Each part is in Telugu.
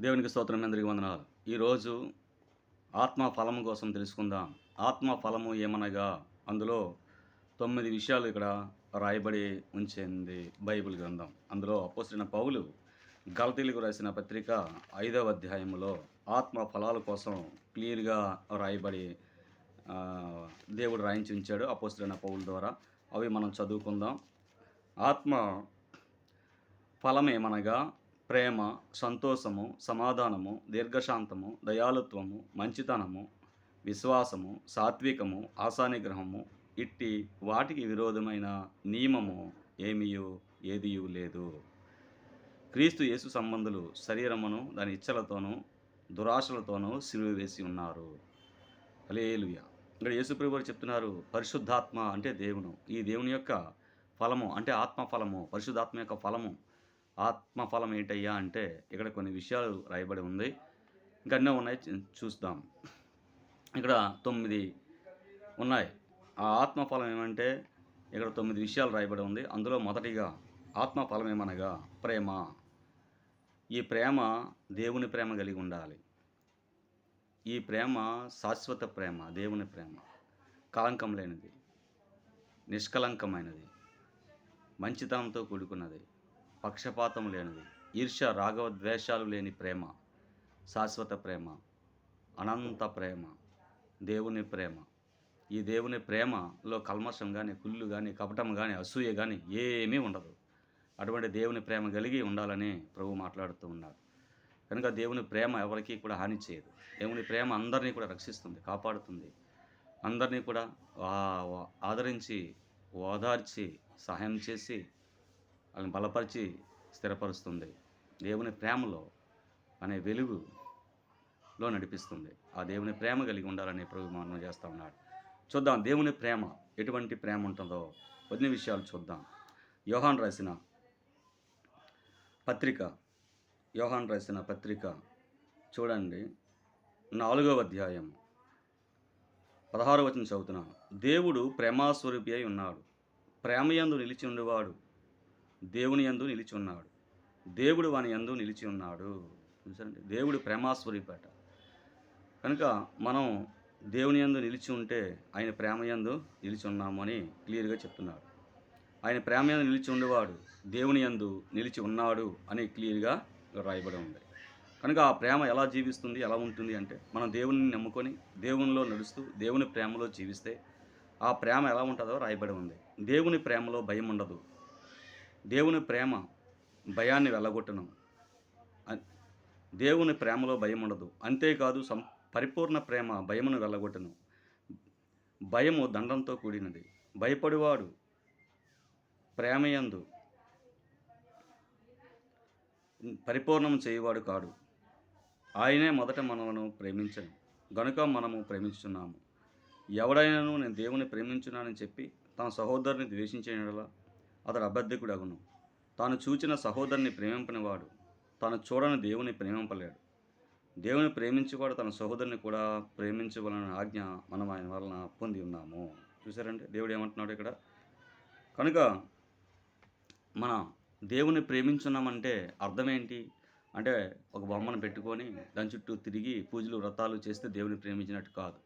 దేవునికి స్తోత్రం అందరికీ వందనాలు. ఈరోజు ఆత్మ ఫలము కోసం తెలుసుకుందాం. ఆత్మ ఫలము ఏమనగా? అందులో తొమ్మిది విషయాలు ఇక్కడ రాయబడి ఉంచింది బైబిల్ గ్రంథం. అందులో అపోసిన పౌలు గలతీలకు రాసిన పత్రిక ఐదవ అధ్యాయంలో ఆత్మ ఫలాల కోసం క్లియర్గా రాయబడి దేవుడు రాయించి ఉంచాడు అపోస్తులైన పౌల ద్వారా. అవి మనం చదువుకుందాం. ఆత్మ ఫలం ఏమనగా ప్రేమ సంతోషము సమాధానము దీర్ఘశాంతము దయాలుత్వము మంచితనము విశ్వాసము సాత్వికము ఆశానిగ్రహము ఇట్టి వాటికి విరోధమైన నియమము ఏమియు ఏదియు లేదు. క్రీస్తు యేసు సంబంధులు శరీరమును దాని ఇచ్చలతోనూ దురాశలతోనూ సిలువ వేసి ఉన్నారు. అలేలుయ ఇక్కడ యేసుప్రభు వారు చెప్తున్నారు పరిశుద్ధాత్మ అంటే దేవుడు. ఈ దేవుని యొక్క ఫలము అంటే ఆత్మ ఫలము పరిశుద్ధాత్మ యొక్క ఫలము ఆత్మ ఫలం ఏంటయ్యా అంటే ఇక్కడ కొన్ని విషయాలు రాయబడి ఉంది. ఇంకా ఎన్నో ఉన్నాయి చూస్తాం. చూద్దాం ఇక్కడ తొమ్మిది ఉన్నాయి. ఆ ఆత్మ ఫలం ఏమంటే ఇక్కడ తొమ్మిది విషయాలు రాయబడి ఉంది. అందులో మొదటిగా ఆత్మ ఫలం ఏమనగా ప్రేమ. ఈ ప్రేమ దేవుని ప్రేమ కలిగి ఉండాలి. ఈ ప్రేమ శాశ్వత ప్రేమ దేవుని ప్రేమ. కళంకం లేనిది నిష్కలంకమైనది మంచితనంతో కూడుకున్నది. పక్షపాతం లేనిది ఈర్ష్య రాఘవ ద్వేషాలు లేని ప్రేమ శాశ్వత ప్రేమ అనంత ప్రేమ దేవుని ప్రేమ. ఈ దేవుని ప్రేమలో కల్మషం కానీ కుళ్ళు కానీ కపటం కానీ అసూయ కానీ ఏమీ ఉండదు. అటువంటి దేవుని ప్రేమ కలిగి ఉండాలని ప్రభు మాట్లాడుతూ ఉన్నారు కనుక దేవుని ప్రేమ ఎవరికీ కూడా హాని చేయదు. దేవుని ప్రేమ అందరినీ కూడా రక్షిస్తుంది కాపాడుతుంది. అందరినీ కూడా ఆదరించి ఓదార్చి సహాయం చేసి వాళ్ళని బలపరిచి స్థిరపరుస్తుంది. దేవుని ప్రేమలో అనే వెలుగులో నడిపిస్తుంది. ఆ దేవుని ప్రేమ కలిగి ఉండాలని ప్రభు మనం చేస్తూ ఉన్నాడు. చూద్దాం దేవుని ప్రేమ ఎటువంటి ప్రేమ ఉంటుందో కొన్ని విషయాలు చూద్దాం. యోహాన్ రాసిన పత్రిక యోహాన్ రాసిన పత్రిక చూడండి. నాలుగవ అధ్యాయం పదహారు వచనం చదువుతున్నాను. దేవుడు ప్రేమాస్వరూపి అయి ఉన్నాడు. ప్రేమయందు నిలిచి ఉండేవాడు. దేవుని యందు నిలిచి ఉన్నాడు. దేవుడు వాని యందు నిలిచి ఉన్నాడు. చూసారండి దేవుడు ప్రేమాస్వరూపేట. కనుక మనం దేవుని యందు నిలిచి ఉంటే ఆయన ప్రేమ యందు నిలిచి ఉన్నాము అని క్లియర్గా చెప్తున్నాడు. ఆయన ప్రేమ యందు నిలిచి ఉండేవాడు దేవుని యందు నిలిచి ఉన్నాడు అని క్లియర్గా రాయబడి ఉంది. కనుక ఆ ప్రేమ ఎలా జీవిస్తుంది ఎలా ఉంటుంది అంటే మనం దేవుని నమ్ముకొని దేవునిలో నడుస్తూ దేవుని ప్రేమలో జీవిస్తే ఆ ప్రేమ ఎలా ఉంటుందో రాయబడి ఉంది. దేవుని ప్రేమలో భయం ఉండదు. దేవుని ప్రేమ భయాన్ని వెళ్ళగొట్టను దేవుని ప్రేమలో భయం ఉండదు అంతేకాదు సం పరిపూర్ణ ప్రేమ భయమును వెళ్ళగొట్టను భయము దండంతో కూడినది. భయపడివాడు ప్రేమయందు పరిపూర్ణం చేయవాడు కాడు. ఆయనే మొదట మనలను ప్రేమించను. గనుక మనము ప్రేమించున్నాము ఎవడైనాను నేను దేవుని ప్రేమించున్నానని చెప్పి తన సహోదరుని ద్వేషించేలా అతడు అబద్ధికుడగును. తాను చూచిన సహోదరుని ప్రేమింపనివాడు తాను చూడని దేవుని ప్రేమింపలేడు. దేవుని ప్రేమించేవాడు తన సహోదరుని కూడా ప్రేమించవలన ఆజ్ఞ మనం ఆయన వలన పొంది ఉన్నాము. చూసారండి దేవుడు ఏమంటున్నాడు ఇక్కడ? కనుక మన దేవుని ప్రేమించున్నామంటే అర్థం ఏంటి? అంటే ఒక బొమ్మను పెట్టుకొని దాని చుట్టూ తిరిగి పూజలు వ్రతాలు చేస్తే దేవుని ప్రేమించినట్టు కాదు.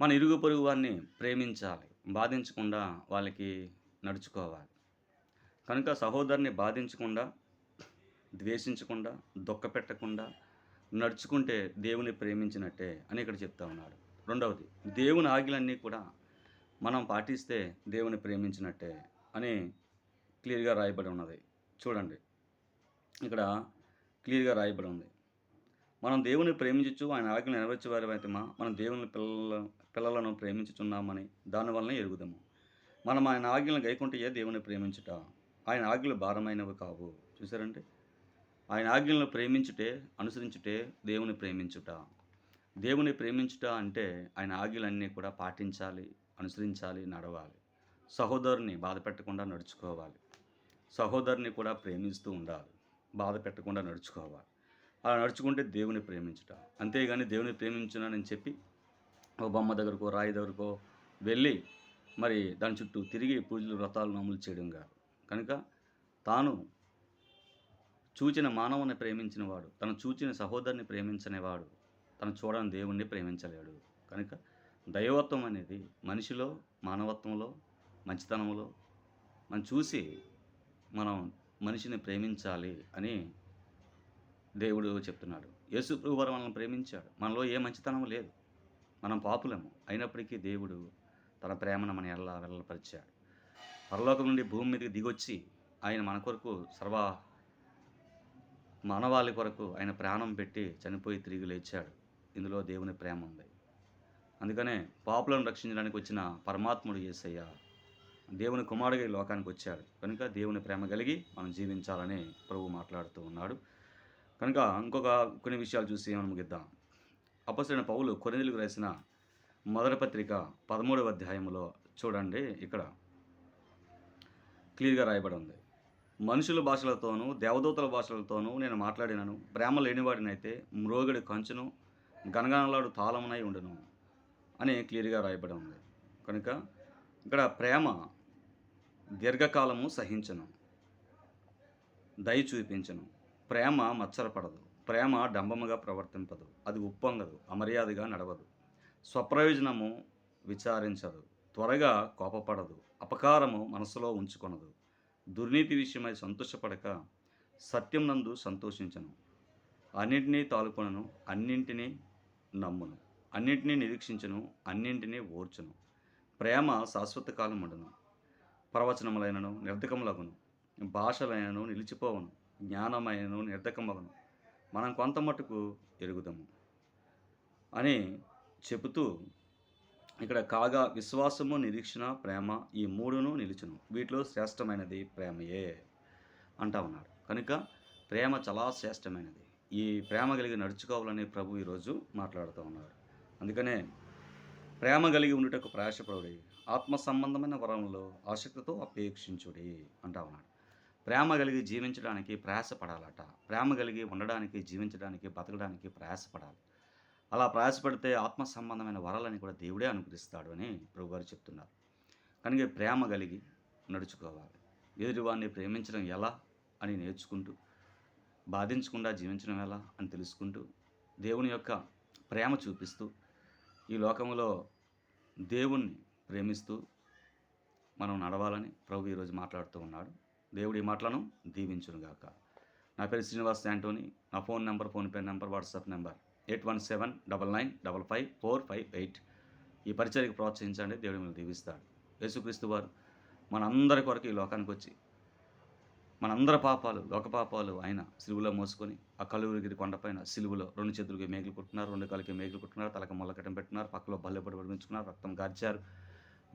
మన ఇరుగు పొరుగు వారిని ప్రేమించాలి. బాధించకుండా వాళ్ళకి నడుచుకోవాలి. కనుక సహోదరుని బాధించకుండా ద్వేషించకుండా దుఃఖ పెట్టకుండా నడుచుకుంటే దేవుని ప్రేమించినట్టే అని ఇక్కడ చెప్తా ఉన్నాడు. రెండవది దేవుని ఆజ్ఞలన్నీ కూడా మనం పాటిస్తే దేవుని ప్రేమించినట్టే అని క్లియర్గా రాయబడి ఉన్నది. చూడండి. ఇక్కడ క్లియర్గా రాయబడి ఉంది. మనం దేవుని ప్రేమించచ్చు ఆయన ఆజ్ఞలు నెరవేర్చే వారి అయితే మనం దేవుని పిల్లల పిల్లలను ప్రేమించుచున్నామని దానివల్లనే ఎరుగుదాము. మనం ఆయన ఆజ్ఞలను గైకుంటే దేవుని ప్రేమించుట. ఆయన ఆజ్ఞలు భారమైనవి కావు. చూసారంటే ఆయన ఆజ్ఞలను ప్రేమించుటే అనుసరించుటే దేవుని ప్రేమించుట. దేవుని ప్రేమించుట అంటే ఆయన ఆజ్ఞలన్నీ కూడా పాటించాలి అనుసరించాలి నడవాలి. సహోదరుని బాధ పెట్టకుండా నడుచుకోవాలి. సహోదరుని కూడా ప్రేమిస్తూ ఉండాలి. బాధ పెట్టకుండా నడుచుకోవాలి. అలా నడుచుకుంటే దేవుని ప్రేమించుట. అంతేగాని దేవుని ప్రేమించున్నానని చెప్పి ఓ బొమ్మ దగ్గరకో రాయి దగ్గరకో వెళ్ళి మరి దాని చుట్టూ తిరిగి పూజలు వ్రతాలు అమలు చేయడం కాదు కనుక తాను చూచిన మానవుని ప్రేమించినవాడు తను చూచిన సహోదరుని ప్రేమించనివాడు తను చూడని దేవుణ్ణి ప్రేమించలేడు. కనుక దైవత్వం అనేది మనిషిలో మానవత్వంలో మంచితనంలో మనం చూసి మనం మనిషిని ప్రేమించాలి అని దేవుడు చెప్తున్నాడు. యేసు ప్రభు మనల్ని ప్రేమించాడు. మనలో ఏ మంచితనం లేదు. మనం పాపులము. అయినప్పటికీ దేవుడు తన ప్రేమను మన ఎల్ల వెళ్ళపరిచాడు పరలోకం నుండి భూమి మీదకి దిగొచ్చి ఆయన మన కొరకు సర్వ మానవాళి కొరకు ఆయన ప్రాణం పెట్టి చనిపోయి తిరిగి లేచాడు. ఇందులో దేవుని ప్రేమ ఉంది. అందుకనే పాపులను రక్షించడానికి వచ్చిన పరమాత్ముడు ఏసయ్య దేవుని కుమారుడిగా ఈ లోకానికి వచ్చాడు. కనుక దేవుని ప్రేమ కలిగి మనం జీవించాలని ప్రభు మాట్లాడుతూ ఉన్నాడు. కనుక ఇంకొక కొన్ని విషయాలు చూసి మనం ముగిద్దాం. అపసరైన పౌలు కొరిందులకు రాసిన మొదటి పత్రిక పదమూడవ అధ్యాయంలో చూడండి ఇక్కడ. క్లియర్గా రాయబడి ఉంది. మనుషుల భాషలతోనూ దేవదూతల భాషలతోనూ నేను మాట్లాడినను. ప్రేమ లేనివాడినైతే మ్రోగడి కంచును గనగనలాడు తాళమునై ఉండును అని క్లియర్గా రాయబడి ఉంది. కనుక ఇక్కడ ప్రేమ దీర్ఘకాలము సహించను దయ చూపించను ప్రేమ మచ్చరపడదు. ప్రేమ డంబముగా ప్రవర్తింపదు. అది ఉప్పొంగదు అమర్యాదగా నడవదు. స్వప్రయోజనము విచారించదు. త్వరగా కోపపడదు. అపకారము మనసులో ఉంచుకొనదు. దుర్నీతి విషయమై సంతోషపడక సత్యం నందు సంతోషించను. అన్నింటినీ తాలుకొనను అన్నింటినీ నమ్మును. అన్నింటినీ నిరీక్షించను అన్నింటినీ ఓర్చును. ప్రేమ శాశ్వత కాలం ఉండను ప్రవచనములైనను నిర్ధకములగును భాషలైనను నిలిచిపోవను. జ్ఞానమైనను నిర్ధకమగును మనం కొంత మటుకు ఎరుగుదాము. అని చెబుతూ ఇక్కడ కాగా విశ్వాసము నిరీక్షణ ప్రేమ ఈ మూడును నిలిచును. వీటిలో శ్రేష్టమైనది ప్రేమయే అంటా ఉన్నాడు కనుక ప్రేమ చాలా శ్రేష్టమైనది. ఈ ప్రేమ కలిగి నడుచుకోవాలని ప్రభు ఈరోజు మాట్లాడుతూ ఉన్నాడు అందుకనే ప్రేమ కలిగి ఉండుటకు ప్రయాసపడుడి. ఆత్మ సంబంధమైన వరంలో ఆసక్తితో అపేక్షించుడి అంటా ఉన్నాడు ప్రేమ కలిగి జీవించడానికి ప్రయాసపడాలట. ప్రేమ కలిగి ఉండడానికి జీవించడానికి బతకడానికి ప్రయాసపడాలి. అలా ప్రయాసపడితే ఆత్మ సంబంధమైన వరాలని కూడా దేవుడే అనుగ్రహిస్తాడు అని ప్రభుగారు చెప్తున్నారు. కనుక ప్రేమ కలిగి నడుచుకోవాలి. ఎదుటివాడిని ప్రేమించడం ఎలా అని నేర్చుకుంటూ బాధించకుండా జీవించడం ఎలా అని తెలుసుకుంటూ దేవుని యొక్క ప్రేమ చూపిస్తూ ఈ లోకంలో దేవుణ్ణి ప్రేమిస్తూ మనం నడవాలని ప్రభు ఈరోజు మాట్లాడుతూ ఉన్నాడు. దేవుడి ఈ మాటలను దీవించునుగాక. నా పేరు శ్రీనివాస్ యాంటోని. నా phone number PhonePe number WhatsApp number eight one seven double nine double five four five eight ఈ పరిచయకు ప్రోత్సహించండి. దేవుడు మిమ్మల్ని దీవిస్తాడు. యేసుక్రీస్తు వారు మనందరి కొరకు ఈ లోకానికి వచ్చి మనందరి పాపాలు లోక పాపాలు ఆయన సిలువులో మోసుకొని ఆ కలువురిగిరి కొండపైన సిలువులో రెండు చేతులకి మేకులు కుట్టున్నారు రెండు కాళ్ళకి మేకులు కుట్టున్నారు తలకి మొల్లకటం పెట్టినారు పక్కలో బల్లెపడి పడిపించుకున్నారు రక్తం గార్చారు.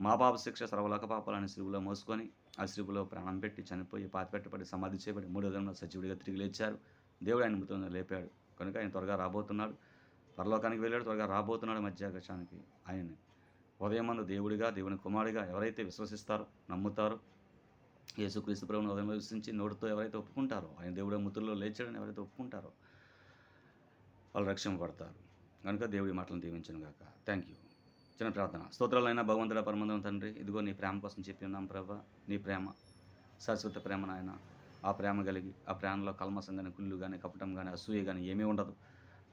మా పాప శిక్ష సర్వలోక పాపాలని సిలువులో మోసుకొని ఆ సిలువులో ప్రాణం పెట్టి చనిపోయి పాత పెట్టబడి సమాధి చేయబడి మూడో దిన సజీవుడిగా తిరిగి లేచారు. దేవుడు ఆయన మృతంగా లేపాడు. కనుక ఆయన త్వరగా రాబోతున్నాడు. పరలోకానికి వెళ్ళాడు త్వరగా రాబోతున్నాడు మధ్యాకాశానికి ఆయన్ని. ఉదయమందు దేవుడిగా దేవుని కుమారుడిగా ఎవరైతే విశ్వసిస్తారో నమ్ముతారో యేసుక్రీస్తు ప్రభుని ఉదయం విశ్వసించి నోటితో ఎవరైతే ఒప్పుకుంటారో ఆయన దేవుడి ముద్రలో లేచాడని ఎవరైతే ఒప్పుకుంటారో వాళ్ళు రక్షింపబడతారు. కనుక దేవుడి మాటలను దీవించను గాక. థ్యాంక్ యూ చిన్న ప్రార్థన. స్తోత్రాలైనా భగవంతుడ పరమందరం తండ్రి ఇదిగో నీ ప్రేమ కోసం చెప్పి ఉన్నాం ప్రభా. నీ ప్రేమ శాశ్వత ప్రేమ నాయన. ఆ ప్రేమ కలిగి ఆ ప్రేమలో కల్మసం కానీ కుళ్ళు కానీ కపటం కానీ అసూయ కానీ ఏమీ ఉండదు.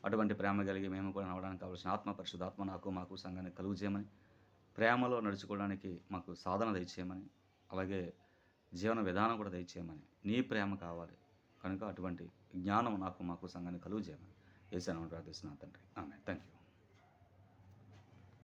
అటువంటి ప్రేమ కలిగి మేము కూడా నడవడానికి కావాల్సిన ఆత్మ పరిశుద్ధాత్మ నాకు మాకు సంఘాన్ని కలుగు చేయమని ప్రేమలో నడుచుకోవడానికి మాకు సాధన దయచేయమని అలాగే జీవన విధానం కూడా దయచేయమని నీ ప్రేమ కావాలి. కనుక అటువంటి జ్ఞానం నాకు మాకు సంఘాన్ని కలుగు చేయమని వేసాను ప్రార్థిస్తున్నాను తండ్రి. ఆమె థ్యాంక్ యూ